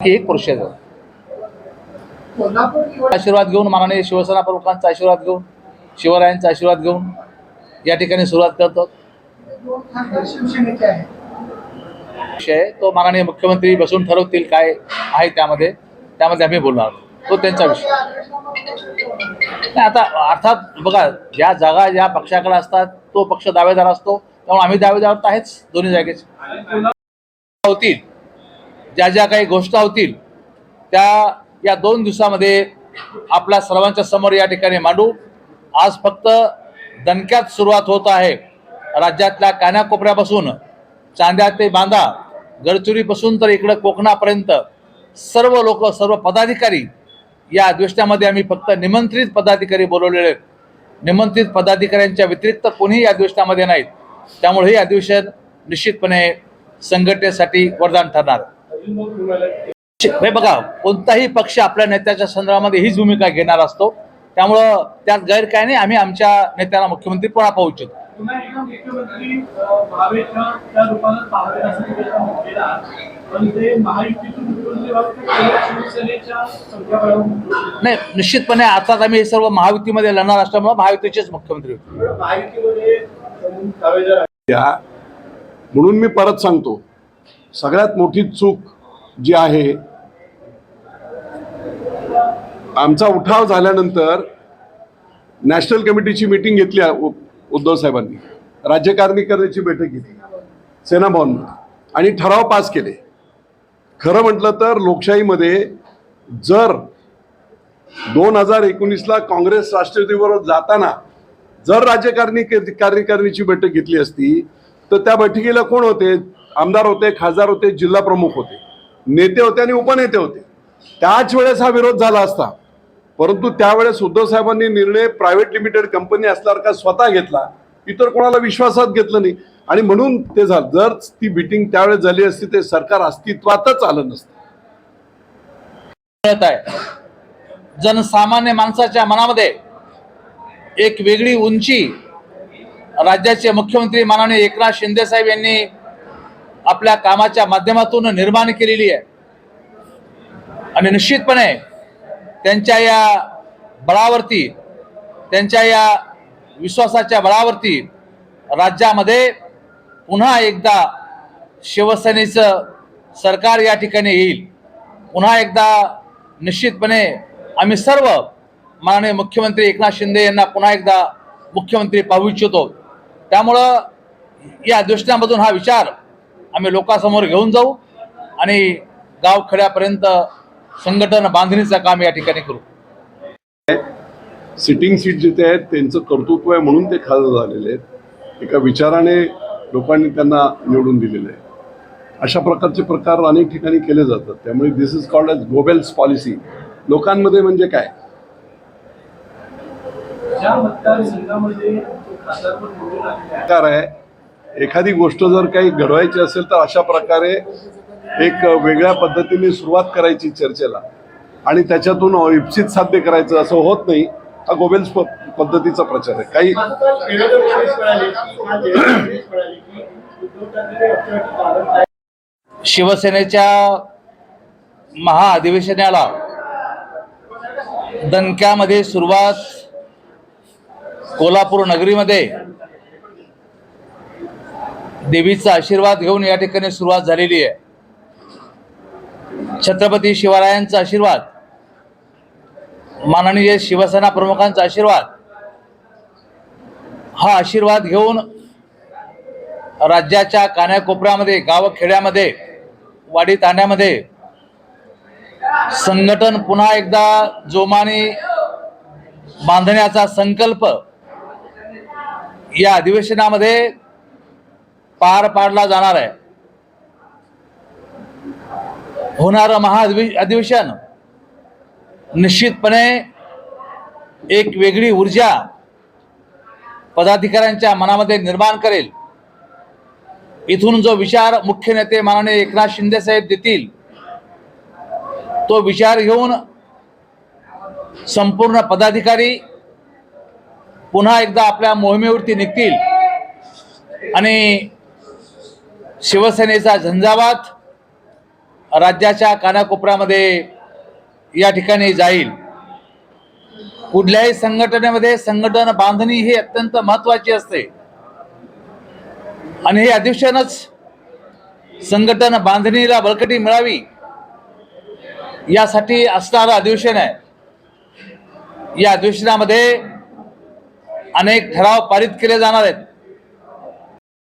एक प्रोसेस आहे आशीर्वाद घेऊन माननीय शिवसेना प्रमुखांचा आशीर्वाद घेऊन शिवरायांचा आशीर्वाद घेऊन या ठिकाणी सुरुवात करतो. विषय तो माननीय मुख्यमंत्री बसून ठरवतील काय आहे त्यामध्ये त्यामध्ये आम्ही बोलणार तो त्यांचा विषय. नाही आता अर्थात बघा ज्या जागा ज्या पक्षाकडे असतात तो पक्ष दावेदार असतो त्यामुळे आम्ही दावेदार तर आहेच दोन्ही जागेचे. होतील. ज्या ज्या काही घोषणा होतील त्या या दोन दिवसामध्ये आपल्या सर्वांच्या समोर या ठिकाणी मांडू. आज फक्त दणक्यात सुरुवात होत आहे. राज्यातल्या कानाकोपऱ्यापासून चांद्या ते बांधा गडचिरीपासून तर इकडं कोकणापर्यंत सर्व लोक सर्व पदाधिकारी या अधिवेशनामध्ये आम्ही फक्त निमंत्रित पदाधिकारी बोलवलेले आहेत. निमंत्रित पदाधिकाऱ्यांच्या व्यतिरिक्त कोणीही या अधिवेशनामध्ये नाहीत. त्यामुळे हे अधिवेशन निश्चितपणे संघटनेसाठी वरदान ठरणार. बघा कोणताही पक्ष आपल्या नेत्याच्या संदर्भामध्ये हीच भूमिका घेणार असतो. त्यामुळं त्यात गैर काय नाही आम्ही आमच्या नेत्याला मुख्यमंत्री पुन्हा पाहू इच्छितो नाही निश्चितपणे अर्थात आम्ही हे सर्व महायुतीमध्ये लढणार असल्यामुळे महायुतीचेच मुख्यमंत्री होते. म्हणून मी परत सांगतो सगळ्यात मोठी चूक जी आहे आमचा उठाव झाल्यानंतर नॅशनल कमिटीची मीटिंग घेतली उ- उद्धव साहेबांनी. राज्यकारणी करण्याची बैठक घेतली. सेना भवनमध्ये. आणि ठराव पास केले. खरं म्हटलं तर लोकशाहीमध्ये जर दोन हजार एकोणीसला काँग्रेस राष्ट्रवादीबरोबर जाताना जर राज्यकारणी कार्यकारिणीची बैठक घेतली असती तर त्या बैठकीला कोण होते? आमदार होते खासदार होते जिल्हा प्रमुख होते. नेते होते आणि उपनेते होते. त्याच वेळेस हा विरोध झाला असता. परंतु त्यावेळेस उद्धव साहेबांनी निर्णय प्रायव्हेट लिमिटेड कंपनी असल्यासारखा स्वतः घेतला? इतर कोणाला विश्वासात घेतलं नाही. आणि म्हणून ते झालं. जर ती मिटिंग त्यावेळेस झाली असती ते सरकार अस्तित्वातच आलं नसतं. जनसामान्य माणसाच्या मनामध्ये एक वेगळी उंची राज्याचे मुख्यमंत्री माननीय एकनाथ शिंदे साहेब यांनी आपल्या कामाच्या माध्यमातून निर्माण केलेली आहे. आणि निश्चितपणे त्यांच्या या बळावरती त्यांच्या या विश्वासाच्या बळावरती राज्यामध्ये पुन्हा एकदा शिवसेनेचं सरकार या ठिकाणी येईल. पुन्हा एकदा निश्चितपणे आम्ही सर्व माननीय मुख्यमंत्री एकनाथ शिंदे यांना पुन्हा एकदा मुख्यमंत्री पाहू इच्छितो. त्यामुळं या अधिवेशनामधून हा विचार आम्ही लोकांसमोर घेऊन जाऊ आणि गावखेड्यापर्यंत संघटन बांधणीचं काम या ठिकाणी करू. सिटिंग सीट जिथे आहेत त्यांचं कर्तृत्व आहे म्हणून ते खासदार झालेले आहेत. एका विचाराने लोकांनी त्यांना निवडून दिलेलं आहे अशा प्रकारचे प्रकार अनेक ठिकाणी केले जातात. त्यामुळे this is called as Goebbels policy लोकांमध्ये म्हणजे काय? आहे एखादी गोष्ट जर काही घडवायची असेल तर अशा प्रकारे एक वेगळ्या पद्धतीने सुरुवात करायची चर्चेला. आणि त्याच्यातून इप्सित साध्य करायचं असं होत नाही. हा गोबेल्स प- पद्धतीचा प्रचार आहे. काही शिवसेनेच्या महाअधिवेशनाला दणक्यामध्ये सुरुवात कोल्हापूर नगरीमध्ये देवीचा आशीर्वाद घेऊन या ठिकाणी सुरुवात झालेली आहे. छत्रपती शिवरायांचा आशीर्वाद माननीय शिवसेना प्रमुखांचा आशीर्वाद हा आशीर्वाद घेऊन राज्याच्या कान्याकोपऱ्यामध्ये गावखेड्यामध्ये वाडी ताण्यामध्ये संघटन पुन्हा एकदा जोमाने बांधण्याचा संकल्प या अधिवेशनामध्ये पार पाडला जाणार आहे. होणारं महाअधिवे अधिवेशन निश्चितपणे एक वेगळी ऊर्जा पदाधिकाऱ्यांच्या मनामध्ये निर्माण करेल. इथून जो विचार मुख्य नेते माननीय एकनाथ शिंदे साहेब देतील तो विचार घेऊन संपूर्ण पदाधिकारी पुन्हा एकदा आपल्या मोहिमेवरती निघतील आणि शिवसेनेचा झंझावात राज्याच्या कानाकोपऱ्यामध्ये या ठिकाणी जाईल. कुठल्याही संघटनेमध्ये संघटन बांधणी ही अत्यंत महत्वाची असते. आणि हे अधिवेशनच संघटन बांधणीला बळकटी मिळावी यासाठी असणारं अधिवेशन आहे. या अधिवेशनामध्ये अनेक ठराव पारित केले जाणार आहेत.